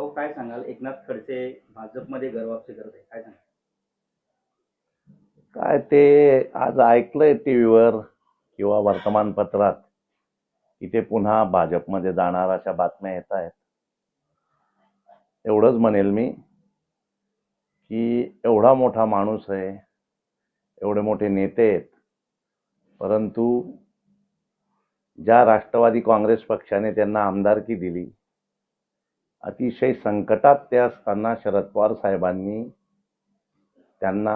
भाऊ काय सांगाल? एकनाथ खडसे भाजपमध्ये घरवापसी करत आहे काय सांगाल? काय ते आज ऐकलंय टी व्हीवर किंवा वर्तमानपत्रात इथे पुन्हा भाजपमध्ये जाणार अशा बातम्या येत आहेत. एवढंच म्हणेल मी की एवढा मोठा माणूस आहे एवढे मोठे नेते आहेत परंतु ज्या राष्ट्रवादी काँग्रेस पक्षाने त्यांना आमदारकी दिली अतिशय संकटात ते असताना शरद पवार साहेबांनी त्यांना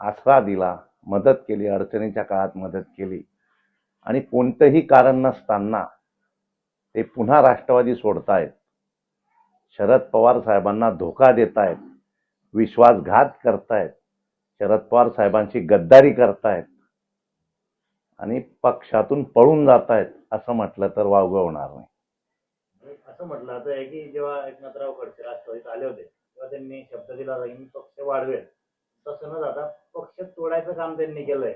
आसरा दिला मदत केली अडचणीच्या काळात मदत केली. आणि कोणतंही कारण नसताना ते पुन्हा राष्ट्रवादी सोडतायत. शरद पवार साहेबांना धोका देतायत विश्वासघात करतायत शरद पवार साहेबांची गद्दारी करतायत आणि पक्षातून पळून जात आहेत असं म्हटलं तर वावगं होणार नाही. असं म्हटलं जात आहे की जेव्हा एकनाथराव खडसे राष्ट्रवादीत आले होते तेव्हा त्यांनी शब्द दिला होता की मी पक्ष वाढवेल. तसं न जाता पक्ष तोडायचं काम त्यांनी केलंय.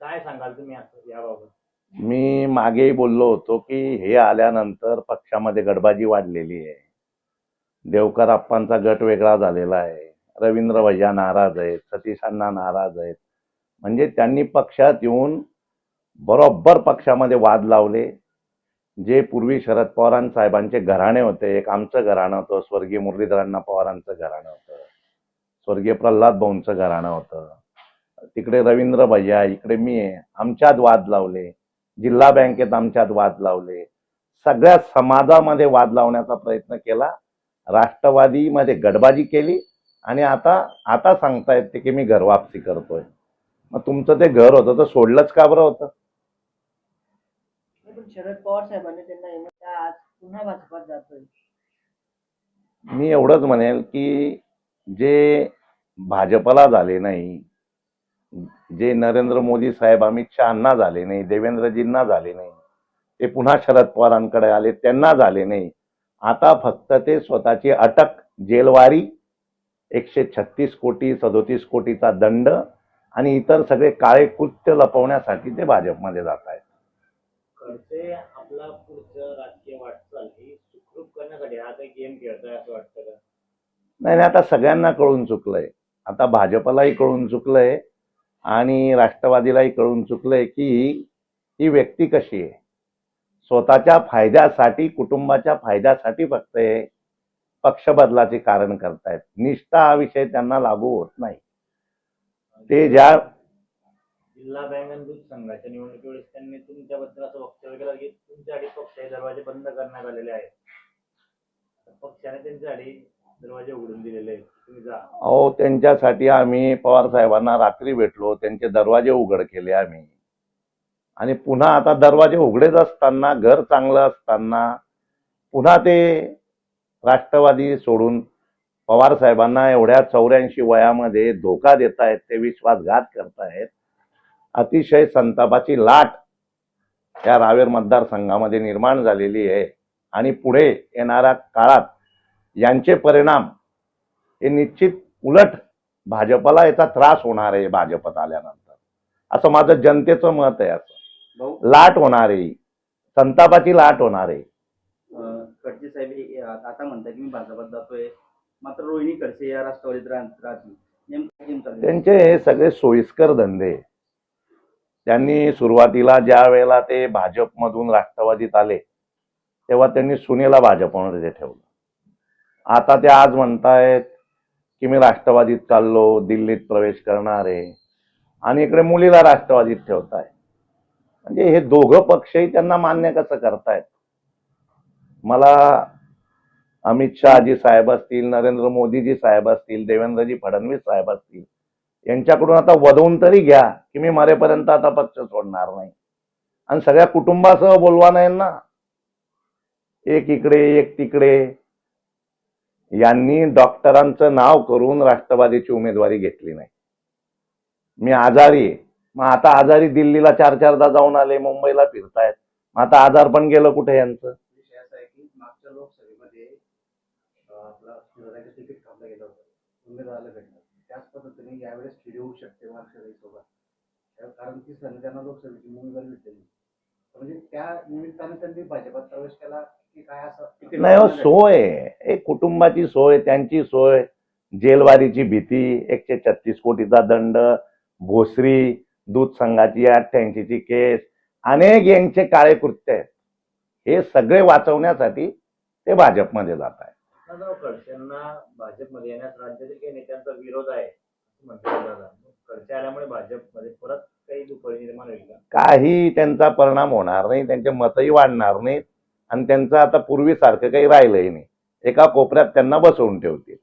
काय सांगाल तुम्ही असं याबाबत? मी मागेही बोललो होतो की हे आल्यानंतर पक्षामध्ये गडबाजी वाढलेली आहे. देवकर आप्पांचा गट वेगळा झालेला आहे. रवींद्र भैया नाराज आहेत सतीशांना नाराज आहेत. म्हणजे त्यांनी पक्षात येऊन बरोबर पक्षामध्ये वाद लावले. जे पूर्वी शरद पवारां साहेबांचे घराणे होते एक आमचं घराणं होतं स्वर्गीय मुरलीधरांना पवारांचं घराणं होतं. स्वर्गीय प्रल्हाद भाऊंचं घराणं होतं. तिकडे रवींद्र भैया इकडे मी आहे. आमच्यात वाद लावले. जिल्हा बँकेत आमच्यात वाद लावले. सगळ्या समाजामध्ये वाद लावण्याचा प्रयत्न केला. राष्ट्रवादीमध्ये गडबाजी केली. आणि आता आता सांगतायत ते की मी घर वापसी करतोय. मग तुमचं ते घर होतं तर सोडलंच का बरं होतं? शरद पवार साहेबांनी त्यांना हिंमत आज पुन्हा भाजपात जातोय. मी एवढंच म्हणेल की जे भाजपला झाले नाही जे नरेंद्र मोदी साहेब अमित शहाना झाले नाही देवेंद्रजींना झाले नाही ते पुन्हा शरद पवारांकडे आले त्यांना झाले नाही. आता फक्त ते स्वतःची अटक जेलवारी एकशे छत्तीस कोटी सदोतीस कोटीचा दंड आणि इतर सगळे काळे कृत्य लपवण्यासाठी ते भाजपमध्ये जात आहेत. म्हणजे आपला पुढचं राजकीय वाटचाल ही सुखरूप करण्यासाठी हा काही गेम खेळतोय असं वाटतं का? नाही नाही आता सगळ्यांना कळून चुकलंय. आता भाजपलाही कळून चुकलंय आणि राष्ट्रवादीलाही कळून चुकलंय की ही व्यक्ती कशी आहे? स्वतःच्या फायद्यासाठी कुटुंबाच्या फायद्यासाठी फक्त हे पक्ष बदलाचे कारण करतायत. निष्ठा हा विषय त्यांना लागू होत नाही. ते ज्या जिल्हा बँक आणि दूध संघाच्या निवडणुकीवेळेस त्यांनी तुमच्याबद्दल असं वक्तव्य केलं की तुमच्यासाठी पक्षाचे दरवाजे बंद करण्यात आलेले आहेत. पक्षाने त्यांच्यासाठी दरवाजे उघडून दिलेले आहेत. तुम्ही जा. अहो त्यांच्यासाठी आम्ही पवार साहेबांना रात्री भेटलो त्यांचे दरवाजे उघड केले आम्ही. आणि पुन्हा आता दरवाजे उघडेच असताना घर चांगलं असताना पुन्हा ते राष्ट्रवादी सोडून पवार साहेबांना एवढ्या चौऱ्याऐंशी वयामध्ये धोका देत आहेत ते विश्वासघात करतायत. अतिशय संतापाची लाट या रावेर मतदारसंघामध्ये निर्माण झालेली आहे. आणि पुढे येणाऱ्या काळात यांचे परिणाम हे निश्चित उलट भाजपला याचा त्रास होणार आहे भाजपत आल्यानंतर. असं माझं जनतेचं मत आहे असं. लाट होणार आहे. संतापाची लाट होणार आहे. खडसे साहेब आता म्हणतात की मी भाजपात जातोय. मात्र रोहिणी खडसे या राष्ट्रवादीत राह- राहतील. त्यांचे हे सगळे सोयीस्कर धंदे. त्यांनी सुरुवातीला ज्या वेळेला ते भाजपमधून राष्ट्रवादीत आले तेव्हा त्यांनी सुनेला भाजपमध्ये ठेवलं. आता ते आज म्हणतायत की मी राष्ट्रवादीत चाललो दिल्लीत प्रवेश करणार आहे आणि इकडे मुलीला राष्ट्रवादीत ठेवताय. म्हणजे हे दोघं पक्षही त्यांना मान्य कसं करतायत? मला अमित शहाजी साहेब असतील नरेंद्र मोदीजी साहेब असतील देवेंद्रजी फडणवीस साहेब असतील यांच्याकडून आता वधवून तरी घ्या की मी मरेपर्यंत आता पक्ष सोडणार नाही. आणि सगळ्या कुटुंबासह बोलवा नाही ना एक इकडे एक तिकडे. यांनी डॉक्टरांचं नाव करून राष्ट्रवादीची उमेदवारी घेतली नाही. मी आजारी मग आता आजारी दिल्लीला चार चारदा जाऊन आले मुंबईला फिरतायत. मग आता आजार पण गेलं कुठे यांचं? मागच्या लोकसभेमध्ये त्याच पद्धतीने यावेळेस खिडी होऊ शकते मार्क्सवादी सोबत. कारण की त्यांना लोकसभेची उमेदवारी भेटलेली म्हणजे त्या निमित्ताने त्यांनी भाजपात प्रवेश केला की काय असं नाही हो सोय. एक कुटुंबाची सोय त्यांची सोय जेलवारीची भीती एकशे छत्तीस कोटीचा दंड भोसरी दूध संघाची अठ्ठ्याऐंशीची केस अनेक यांचे काळे कृत्य आहेत. हे सगळे वाचवण्यासाठी ते भाजपमध्ये जात आहे दादा खडसेंना भाजपमध्ये येण्यास राज्यातील काही नेत्यांचा विरोध आहे दादा मग खडसे आल्यामुळे भाजपमध्ये परत काही दुपारी निर्माण होईल काही त्यांचा परिणाम होणार नाही त्यांचे मतही वाढणार नाहीत आणि त्यांचं आता पूर्वीसारखं काही राहिलंही नाही एका कोपऱ्यात त्यांना बसवून ठेवतील